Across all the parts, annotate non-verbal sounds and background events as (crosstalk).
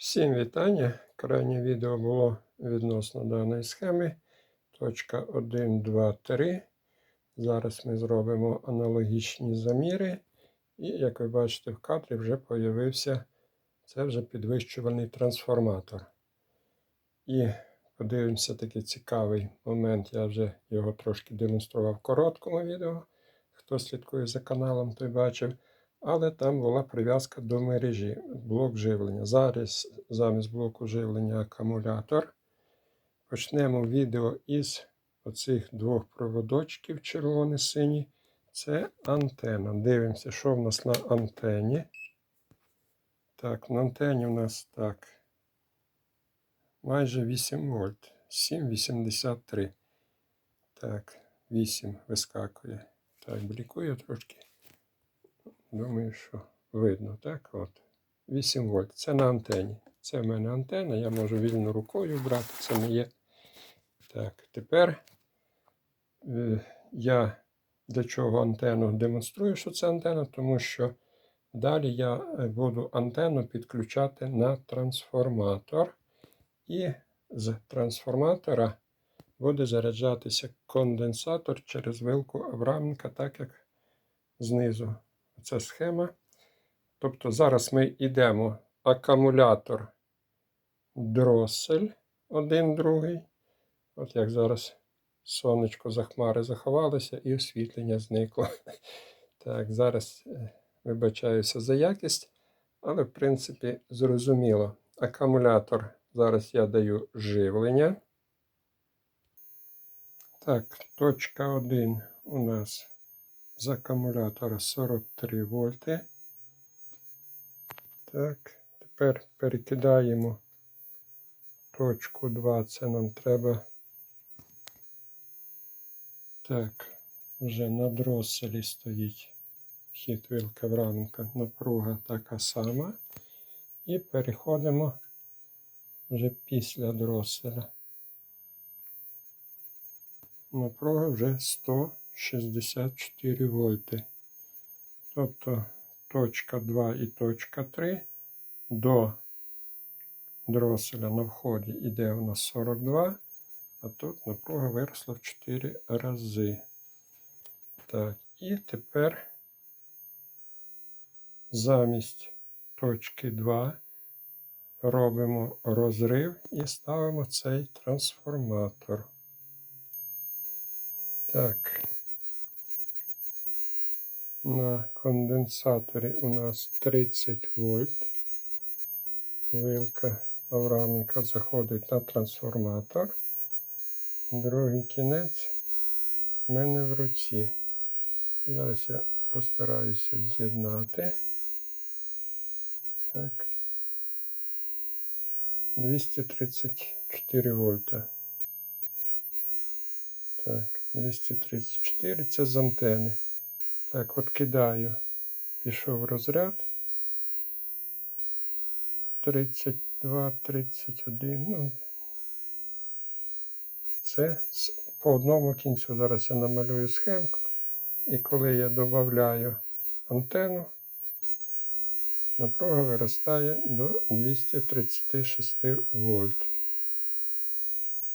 Всім вітання. Крайнє відео було відносно даної схеми. Точка 1, 2, 3. Зараз ми зробимо аналогічні заміри. І, як ви бачите, в кадрі вже з'явився це вже підвищувальний трансформатор. І подивимося такий цікавий момент. Я вже його трошки демонстрував в короткому відео. Хто слідкує за каналом, той бачив але там була прив'язка до мережі, блок живлення. Зараз замість блоку живлення акумулятор. Почнемо відео із оцих двох проводочків червоний-синій. Це антена. Дивимося, що в нас на антені. Так, на антені у нас так. Майже 8 вольт. 7,83. Так, 8 вискакує. Так, блікує трошки. Думаю, що видно, так? От. 8 вольт. Це на антені. Це в мене антена, я можу вільно рукою брати, це не є. Так, тепер е, я для чого антенну демонструю, що це антена, тому що далі я е, буду антенну підключати на трансформатор. І з трансформатора буде заряджатися конденсатор через вилку Авраменка, так як знизу ця схема. Тобто зараз ми йдемо акумулятор дросель один другий. От як зараз сонечко за хмари заховалося і освітлення зникло. (laughs) Так, зараз е, вибачаюся за якість, але, в принципі, зрозуміло. Акумулятор зараз я даю живлення. Так, точка 1 у нас з акумулятора 43 вольти. Так, тепер перекидаємо точку 2, це нам треба. Так, вже на дроселі стоїть хід вилка вранка, напруга така сама. І переходимо вже після дроселя. Напруга вже 100. 64 вольти. Тобто точка 2 і точка 3 до дроселя на вході йде у нас 42, а тут напруга виросла в 4 рази. Так, і тепер замість точки 2 робимо розрив і ставимо цей трансформатор. Так. На конденсаторі у нас 30 вольт. Вилка Авраменка заходить на трансформатор. Другий кінець в мене в руці. Зараз я постараюся з'єднати. Так. 234 вольта. Так, 234 це з антени. Так, от кидаю. Пішов розряд. 32, 31. Ну, це по одному кінцю. Зараз я намалюю схемку. І коли я додаю антенну, напруга виростає до 236 вольт.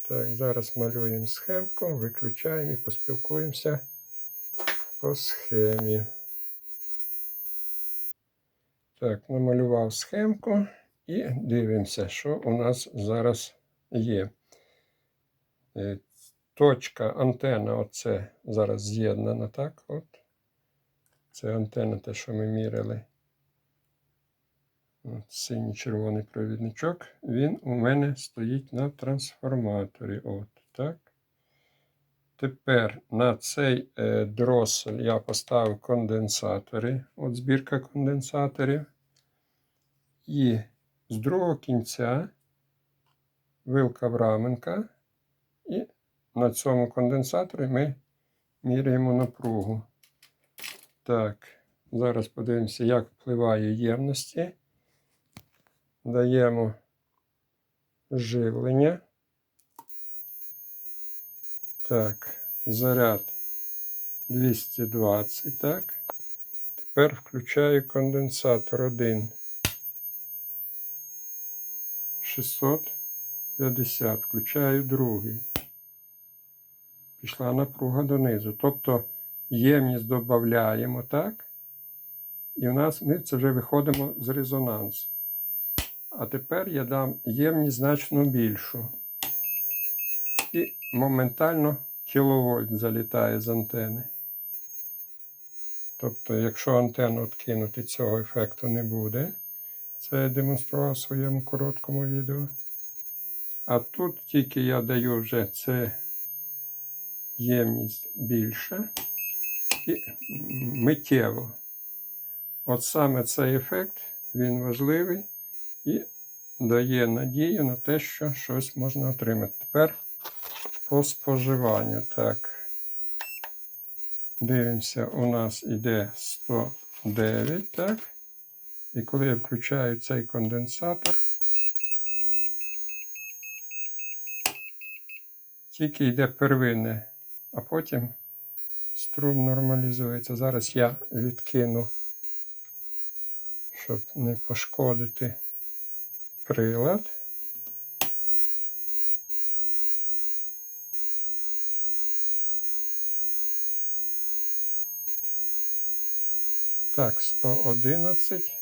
Так, зараз малюємо схемку, виключаємо і поспілкуємося по схемі. Так, намалював схемку і дивимося, що у нас зараз є. Е, точка антена, оце зараз з'єднана, так? от. Це антенна, те, що ми міряли. Синій червоний провідничок, він у мене стоїть на трансформаторі. От, так. Тепер на цей е, дросель я поставив конденсатори. От збірка конденсаторів. І з другого кінця вилка враменка. І на цьому конденсаторі ми міряємо напругу. Так, зараз подивимося, як впливає ємності. Даємо живлення. Так, заряд 220. Так. Тепер включаю конденсатор 1. 650. Включаю другий. Пішла напруга донизу. Тобто ємність додаємо, так? І в нас ми це вже виходимо з резонансу. А тепер я дам ємність значно більшу. І моментально кіловольт залітає з антени. Тобто, якщо антенну відкинути, цього ефекту не буде. Це я демонстрував в своєму короткому відео. А тут тільки я даю вже це ємність більше і миттєво. От саме цей ефект, він важливий і дає надію на те, що щось можна отримати. Тепер по споживанню. Так. Дивимося, у нас іде 109, так? І коли я включаю цей конденсатор, тільки йде первинне, а потім струм нормалізується. Зараз я відкину, щоб не пошкодити прилад. Так, 111.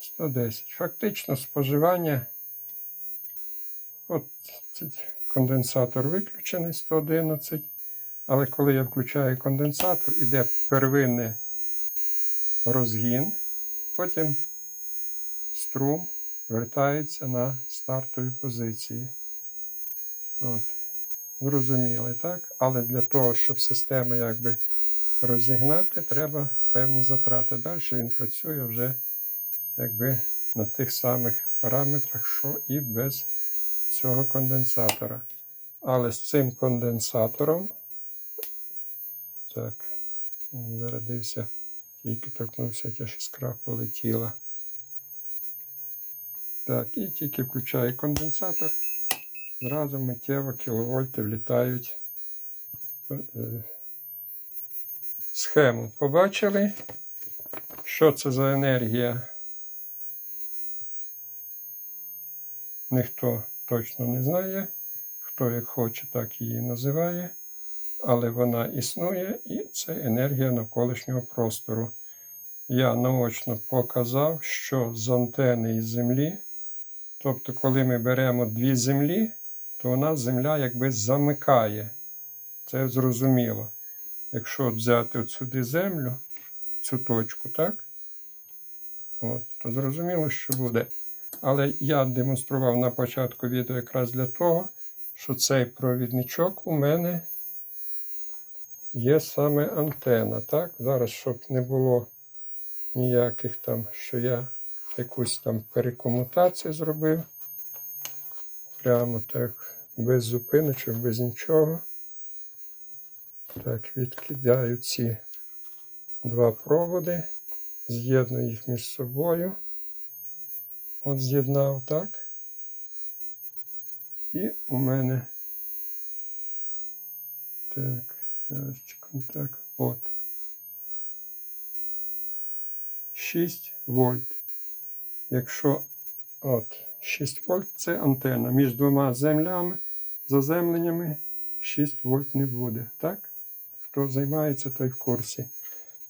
Сто десять. Фактично споживання. От конденсатор виключений 111. Але коли я включаю конденсатор, іде первинний розгін, потім струм вертається на стартові позиції. От. Зрозуміли, так? Але для того, щоб систему якби розігнати, треба певні затрати. Далі він працює вже якби на тих самих параметрах, що і без цього конденсатора. Але з цим конденсатором, так, зарядився, тільки торкнувся, тяж іскра полетіла. Так, і тільки включаю конденсатор, зразу миттєво кіловольти влітають е, схему. Побачили, що це за енергія? Ніхто точно не знає, хто як хоче, так її називає, але вона існує і це енергія навколишнього простору. Я наочно показав, що з антени і землі. Тобто, коли ми беремо дві землі, то у нас земля якби замикає. Це зрозуміло. Якщо взяти от сюди землю, цю точку, так? От, то зрозуміло, що буде. Але я демонстрував на початку відео якраз для того, що цей провідничок у мене є саме антена. так? Зараз, щоб не було ніяких там, що я якусь там перекомутацію зробив. Прямо так, без зупиночок, без нічого. Так, відкидаю ці два проводи, з'єдную їх між собою. От з'єднав так. І у мене так, зараз контакт. От. 6 вольт. Якщо от 6 вольт це антенна. Між двома землями, заземленнями 6 вольт не буде. Так? Хто займається, той в курсі.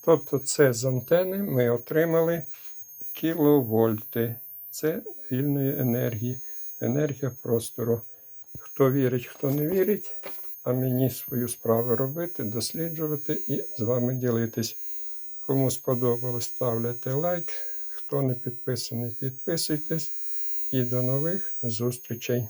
Тобто, це з антени ми отримали кіловольти. Це вільної енергії, енергія простору. Хто вірить, хто не вірить, а мені свою справу робити, досліджувати і з вами ділитись. Кому сподобалось, ставляйте лайк. Хто не підписаний, підписуйтесь. І до нових зустрічей!